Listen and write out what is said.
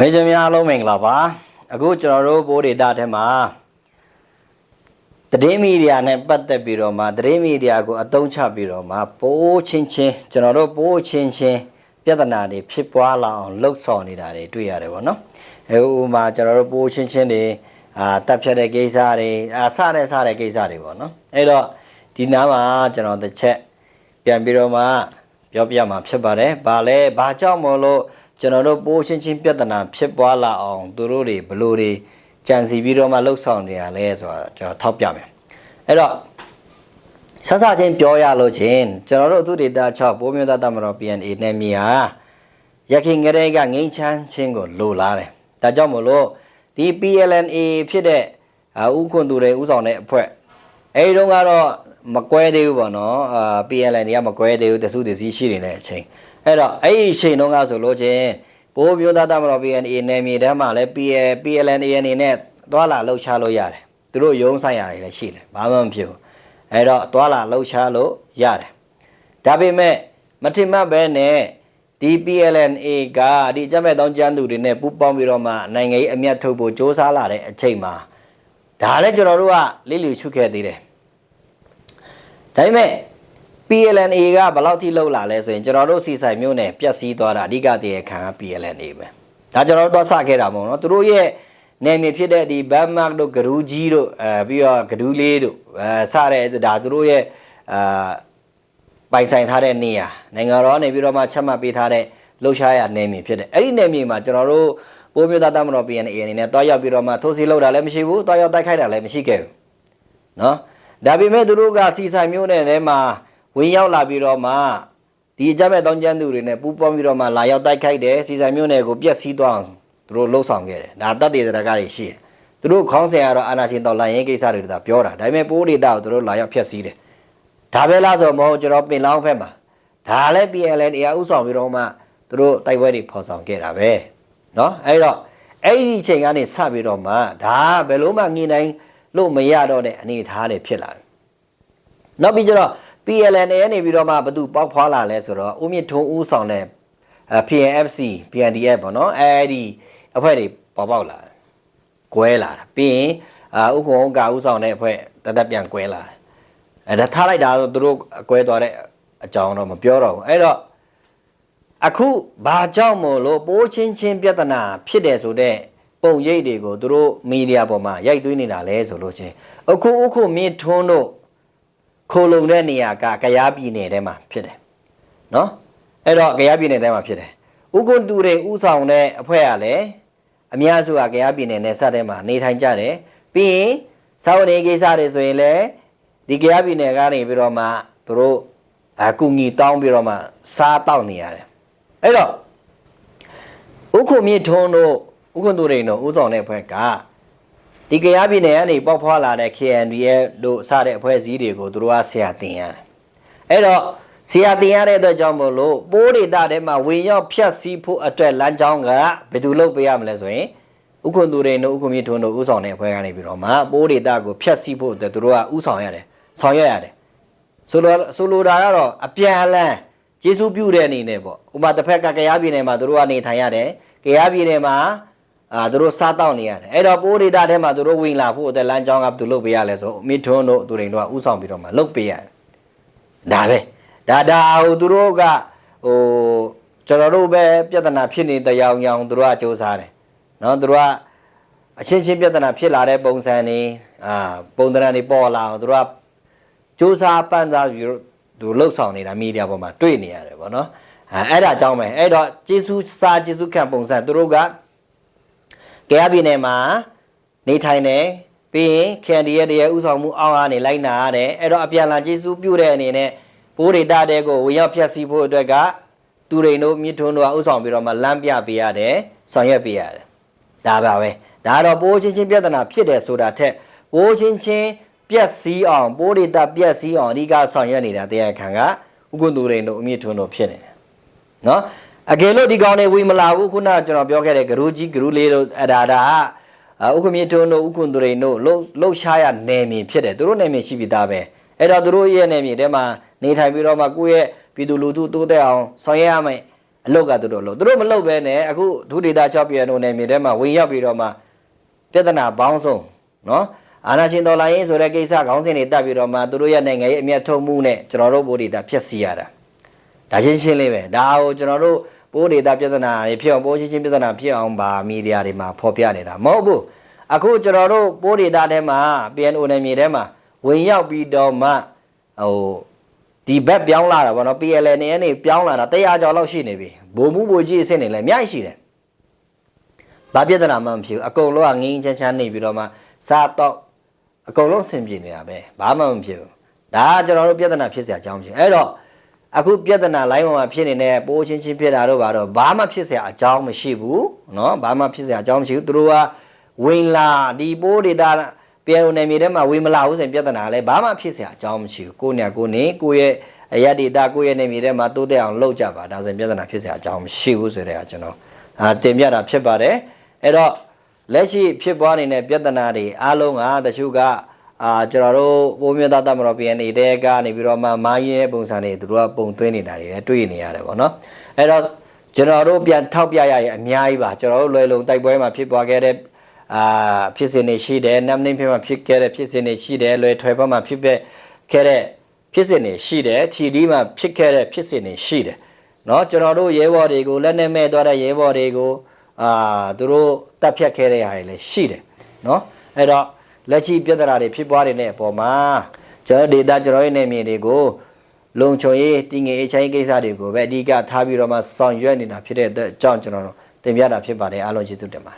မေဂျင်များအားလုံးမင်္ဂလာပါအခုကျွန်တော်တို့ဘိုးဒေတာထဲမှာသတင်းမီဒီယာနဲ့ပတ်သက်ပြီးတော့မှသတင်းမီဒီယာကိုအသုံးချပြီးတော့မှပိုးချင်းချင်းကျွန်တော်တို့ပိုးချင်းချင်းပြဿနာတွေဖြစ်ပွားလာအောင်လှုပ်ဆော်နေတာတွေတွေ့ရတယ်ပေါ့နော်အဲဥပမာကျွန်တော်တို့ပိုးချင်းချင်းတွေအာတက်ဖြတ်တဲ့ကိစ္စတွေအာစတဲ့စတဲ့ကိစ္စတွေပေါ့နော်အဲ့တော့ဒီနားမှာကျွန်တော်တစ်ချက်ပြန်ပြီးတော့မှပြောပြမှာဖြစ်ပါတယ်။ဘာလဲဘာကြောင့်မလို့ ကျွန်တော်တို့ပိုးချင်းချင်းပြဿနာဖြစ်ပွားလာအောင်သူတို့တွေဘလို့တွေကြံစီပြီးတော့မှလှုပ်ဆောင်နေရလဲဆိုတာကျွန်တော်ထောက်ပြမယ်။အဲ့တော့ဆဆချင်းပြောရလို့ချင်းကျွန်တော်တို့သူဒေတာ6ပိုးမျိုးသားတမတော် PNA နဲ့မြေဟာရခိုင်ငရေကငိမ့်ချမ်းချင်းကိုလိုလားတယ်။ဒါကြောင့်မလို့ဒီ PLNA ဖြစ်တဲ့အာဥခွန်သူတွေဥဆောင်တဲ့အဖွဲ့အဲဒီတော့ကတော့မကွဲသေးဘူးပေါ့နော်အာ PLN တွေကမကွဲသေးဘူးတစုတစည်းရှိနေတဲ့အချိန် အဲ့တော့အဲ့ဒီအချိန်တုန်းကဆိုလို့ချင်းဘိုးမျိုးသားတမတော် PNA နယ်မြေတန်းမှာလည်း PL PLNA အနေနဲ့သွားလာလှုပ်ရှားလို့ရတယ်သူတို့ရုံးဆိုင်ရတယ်လည်းရှိတယ်ဘာမှမဖြစ်ဘူးအဲ့တော့သွားလာလှုပ်ရှားလို့ရတယ်ဒါပေမဲ့မထင်မှတ်ပဲနဲ့ဒီ PLNA ကဒီအကြမ်းမဲ့တောင်းကျမ်းသူတွေနဲ့ပူးပေါင်းပြီးတော့မှနိုင်ငံရေးအမျက်ထုတ်ဖို့စ조사လာတဲ့အချိန်မှာဒါလည်းကျွန်တော်တို့ကလိလိချွတ်ခဲ့သေးတယ်ဒါပေမဲ့ PLNA ကဘယ်လောက်ထိလှုပ်လာလဲဆိုရင်ကျွန်တော်တို့စီဆိုင်မျိုးနဲ့ပြက်စီးသွားတာအဓိကတည်းခံက PLNA ပဲဒါကျွန်တော်တို့သွားစခဲ့တာမဟုတ်နော်သူတို့ရဲ့နယ်မြေဖြစ်တဲ့ဒီဘတ်မတ်တို့ဂရူးကြီးတို့အဲပြီးတော့ဂဒူးလေးတို့အဲစတဲ့ဒါသူတို့ရဲ့အာပိုင်ဆိုင်ထားတဲ့နေရာနိုင်ငံတော်ကနေပြီးတော့မှချက်မှတ်ပေးထားတဲ့လှုပ်ရှားရနယ်မြေဖြစ်တယ်အဲ့ဒီနယ်မြေမှာကျွန်တော်တို့ပိုးမျိုးသားတမတော် PNA အနေနဲ့တွားရောက်ပြီးတော့မှထိုးစီလှုပ်တာလည်းမရှိဘူးတွားရောက်တိုက်ခိုက်တာလည်းမရှိခဲ့ဘူးနော်ဒါပေမဲ့သူတို့ကစီဆိုင်မျိုးနဲ့ထဲမှာ ဝင်ရောက်လာပြီးတော့မှဒီအကြမ်းမဲ့တောင်းကျမ်းသူတွေနဲ့ပူးပေါင်းပြီးတော့မှလာရောက်တိုက်ခိုက်တယ်စီဆိုင်မျိုးနဲ့ကိုပြက်စီးသွားအောင်သူတို့လှုပ်ဆောင်ခဲ့တယ်ဒါတတ်တဲ့တရကတွေရှိတယ်သူတို့ခေါင်းစဉ်ကတော့အာနာရှင်တော်လိုင်းရင်ကိစ္စတွေဒါပြောတာဒါပေမဲ့ပိုးဒေတာကိုသူတို့လာရောက်ဖျက်ဆီးတယ်ဒါပဲလားဆိုမဟုတ်ကျွန်တော်ပင်လောင်းဖက်မှာဒါလည်း PLN အရာဥဆောင်ပြီးတော့မှသူတို့တိုက်ပွဲတွေဖော်ဆောင်ခဲ့တာပဲเนาะအဲ့တော့အဲ့ဒီအချိန်ကနေစပြီးတော့မှဒါဘယ်လို့မှငြိနိုင်လို့မရတော့တဲ့အနေအထားတွေဖြစ်လာတယ်နောက်ပြီးကျတော့ PLN ရဲ့နေပြီးတော့မှဘသူပေါက်ဖွာလာလဲဆိုတော့ဦးမြင့်ထုံးဦးဆောင်တဲ့ PNFC PNDF ပေါ့နော်အဲဒီအဖွဲ့တွေပေါ်ပေါက်လာတယ်ကွဲလာတာပြီးရင်အာဥက္ကုံကဦးဆောင်တဲ့အဖွဲ့တသက်ပြန်ကွဲလာတယ်အဲဒါထားလိုက်တာဆိုသူတို့ကွဲသွားတဲ့အကြောင်းတော့မပြောတော့ဘူးအဲ့တော့အခုဘာကြောင့်မို့လို့ပိုးချင်းချင်းပြဿနာဖြစ်တယ်ဆိုတော့ပုံရိပ်တွေကိုသူတို့မီဒီယာပေါ်မှာရိုက်သွင်းနေတာလဲဆိုလို့ချင်းအခုအခုမြင့်ထွန်းတို့ ခိုလုံတဲ့နေရာကကရားပြည်နယ်ထဲမှာဖြစ်တယ်နော်အဲ့တော့ကရားပြည်နယ်ထဲမှာဖြစ်တယ်ဥက္ကုတူတွေဥဆောင်တဲ့အဖွဲ့ကလည်းအများစုကကရားပြည်နယ်နဲ့စတဲ့မှာနေထိုင်ကြတယ်ပြီးရင်စာဝန်ရေးကိစ္စတွေဆိုရင်လည်းဒီကရားပြည်နယ်ကနေပြီးတော့မှသူတို့အကူငီတောင်းပြီးတော့မှစားတောက်နေရတယ်အဲ့တော့ဥက္ကုမြေထုံးတို့ဥက္ကုတူတွေတို့ဥဆောင်တဲ့အဖွဲ့က ဒီကရားပြည်နယ်ကနေပေါက်ဖွာလာတဲ့ KNDF တို့စတဲ့အဖွဲ့အစည်းတွေကိုသူတို့ကဆရာတင်ရတယ်။အဲ့တော့ဆရာတင်ရတဲ့အတွက်ကြောင့်မို့လို့ပိုးဒေတာထဲမှာဝင်ရောက်ဖြတ်စည်းဖို့အတွက်လမ်းကြောင်းကဘယ်သူလုပ်ပေးရမလဲဆိုရင်ဥက္ကုသူတွေတို့ဥက္ကုမြေထွန်းတို့ဥဆောင်တဲ့အဖွဲ့ကနေပြီးတော့မှပိုးဒေတာကိုဖြတ်စည်းဖို့အတွက်သူတို့ကဥဆောင်ရတယ်ဆောင်ရွက်ရတယ်။ဆိုလိုဆိုလိုတာကတော့အပြန်အလှန်ကျေးဇူးပြုတဲ့အနေနဲ့ပေါ့။ဥပမာတစ်ဖက်ကကရားပြည်နယ်မှာသူတို့ကနေထိုင်ရတယ်။ကရားပြည်နယ်မှာ အာသူတို့စားတောက်နေရတယ်အဲ့တော့ပိုးဒေတာထဲမှာသူတို့ဝင်လာဖို့အတွက်လမ်းကြောင်းကဘယ်သူလုပ်ပေးရလဲဆိုမစ်ထွန်းတို့သူတွေတို့ကဥဆောင်ပြီးတော့မှလုပ်ပေးရတယ်ဒါပဲဒါဒါဟိုသူတို့ကဟိုကျွန်တော်တို့ပဲပြဿနာဖြစ်နေတရားအောင်အောင်သူတို့ကစ조사တယ်နော်သူတို့ကအချင်းချင်းပြဿနာဖြစ်လာတဲ့ပုံစံနေအာပုံသဏ္ဍာန်တွေပေါ်လာအောင်သူတို့ကစ조사ပန်းစားပြီးတော့သူလှုပ်ဆောင်နေတာမီဒီယာပေါ်မှာတွေ့နေရတယ်ဗောနော်အဲအဲ့ဒါအကြောင်းပဲအဲ့တော့ဂျေစုစာဂျေစုခံပုံစံသူတို့က ကရပြည်နယ်မှာနေထိုင်တယ်ပြီးရင် KND ရဲ့တည်းဥဆောင်မှုအောက်ကနေလိုက်နာရတယ်အဲ့တော့အပြန်လာကျေးဇူးပြုတဲ့အနေနဲ့ဘိုးဒေတာတဲ့ကိုဝင်ရောက်ဖြတ်စည်းဖို့အတွက်ကသူရိန်တို့မြစ်ထွန်းတို့ကဥဆောင်ပြီးတော့မှလမ်းပြပေးရတယ်ဆောင်ရွက်ပေးရတယ်ဒါပါပဲဒါကတော့ပိုးချင်းချင်းပြဿနာဖြစ်တယ်ဆိုတာထက်ပိုးချင်းချင်းပြက်စီးအောင်ပိုးဒေတာပြက်စီးအောင်အဓိကဆောင်ရွက်နေတာတရားခံကဥက္ကုသူရိန်တို့အမြင့်ထွန်းတို့ဖြစ်နေတယ်နော် အကယ်လို့ဒီကောင်တွေဝီမလာဘူးခုနကကျွန်တော်ပြောခဲ့တဲ့ဂရူးကြီးဂရူးလေးတို့အဒါဒါဥက္ကမြေတုံးတို့ဥက္ကုန္တရိန်တို့လှုပ်လှုပ်ရှားရနယ်မြေဖြစ်တယ်သူတို့နယ်မြေရှိပြီးသားပဲအဲ့တော့သူတို့ရဲ့နယ်မြေထဲမှာနေထိုင်ပြီးတော့မှကိုယ့်ရဲ့ပြည်သူလူထုတိုးတက်အောင်ဆောင်ရွက်ရမယ်အအလုတ်ကသူတို့လို့သူတို့မလုတ်ပဲနဲ့အခုဒုဒေတာ6ပြည်နယ်မြေထဲမှာဝင်ရောက်ပြီးတော့မှပြဿနာပေါင်းစုံနော်အာနာရှင်တော်လိုင်းဆိုတဲ့ကိစ္စခေါင်းစဉ်တွေတက်ပြီးတော့မှသူတို့ရဲ့နိုင်ငံရေးအမျက်ထုတ်မှုနဲ့ကျွန်တော်တို့ဗိုလ်ဒေတာဖြစ်စီရတာဒါချင်းရှင်းလေးပဲဒါကိုကျွန်တော်တို့ ပိုးဒေတာပြဿနာတွေဖြစ်အောင်ပိုးချင်းချင်းပြဿနာဖြစ်အောင်ဗာမီဒီယာတွေမှာဖော်ပြနေတာမဟုတ်ဘူးအခုကျွန်တော်တို့ပိုးဒေတာထဲမှာ PNO နယ်မြေထဲမှာဝင်ရောက်ပြီးတော့မှဟိုဒီဘက်ပြောင်းလာတာဗောနော် PLN နဲ့နေပြောင်းလာတာ100ကျော်လောက်ရှိနေပြီဘုံမှုဘိုကြီးအဆင့်နေလဲအများကြီးရှိတယ်ဘာပြဿနာမှမဖြစ်ဘူးအကုန်လုံးကငင်းချမ်းချမ်းနေပြီးတော့မှစားတော့အကုန်လုံးဆင်ပြေနေတာပဲဘာမှမဖြစ်ဘူးဒါကကျွန်တော်တို့ပြဿနာဖြစ်စရာအကြောင်းမရှိဘူးအဲ့တော့ အခုပြဿနာလိုင်းပေါ်မှာဖြစ်နေတဲ့ပိုးချင်းချင်းဖြစ်တာတော့ဘာတော့ဘာမှဖြစ်เสียအကြောင်းမရှိဘူးเนาะဘာမှဖြစ်เสียအကြောင်းမရှိဘူးသူတို့ကဝင်လာဒီပိုးဒေတာပြန်ုံနယ်မြေထဲမှာဝင်မလာဘူးဆိုရင်ပြဿနာလည်းဘာမှဖြစ်เสียအကြောင်းမရှိဘူးကိုယ့်နေရာကိုယ်နေကိုယ့်ရဲ့အရက်ဒေတာကိုယ့်ရဲ့နယ်မြေထဲမှာတိုးတက်အောင်လုပ်ကြပါဒါဆိုရင်ပြဿနာဖြစ်เสียအကြောင်းမရှိဘူးဆိုတဲ့ကကျွန်တော်အာတင်ပြတာဖြစ်ပါတယ်အဲ့တော့လက်ရှိဖြစ်ပွားနေတဲ့ပြဿနာတွေအားလုံးကတချို့က အာကျွန်တော်တို့ပိုးမြတ်သားတမတော် PNA တဲကနေပြီးတော့မှမိုင်းရဲ့ပုံစံတွေသူတို့ကပုံသွင်းနေတာတွေလည်းတွေ့နေရတယ်ပေါ့နော်အဲ့တော့ကျွန်တော်တို့ပြန်ထောက်ပြရရင်အများကြီးပါကျွန်တော်တို့လွယ်လုံတိုက်ပွဲမှာဖြစ်ပွားခဲ့တဲ့ အာဖြစ်စဉ်တွေရှိတယ်နမ်နင်းဖြစ်မှာဖြစ်ခဲ့တဲ့ဖြစ်စဉ်တွေရှိတယ်လွယ်ထွယ်ဘက်မှာဖြစ်ခဲ့ခဲ့တဲ့ဖြစ်စဉ်တွေရှိတယ်ထီဒီမှာဖြစ်ခဲ့တဲ့ဖြစ်စဉ်တွေရှိတယ်เนาะကျွန်တော်တို့ရဲဘော်တွေကိုလက်နဲ့မဲ့သွားတဲ့ရဲဘော်တွေကိုအာသူတို့တပ်ဖြတ်ခဲ့တဲ့ဟာတွေလည်းရှိတယ်เนาะအဲ့တော့ လက်ရှိပြဿနာတွေဖြစ်ပွားနေတဲ့အပေါ်မှာကျွန်တော်ဒေတာကျွန်တော်ရဲ့နေမြေတွေကိုလုံခြုံရေးတည်ငြိမ်အေးချမ်းရေးကိစ္စတွေကိုပဲအဓိကထားပြီးတော့မှဆောင်ရွက်နေတာဖြစ်တဲ့အတွက်အကြောင်းကျွန်တော်တို့တင်ပြတာဖြစ်ပါတယ်အားလုံးကျေးဇူးတင်ပါတယ်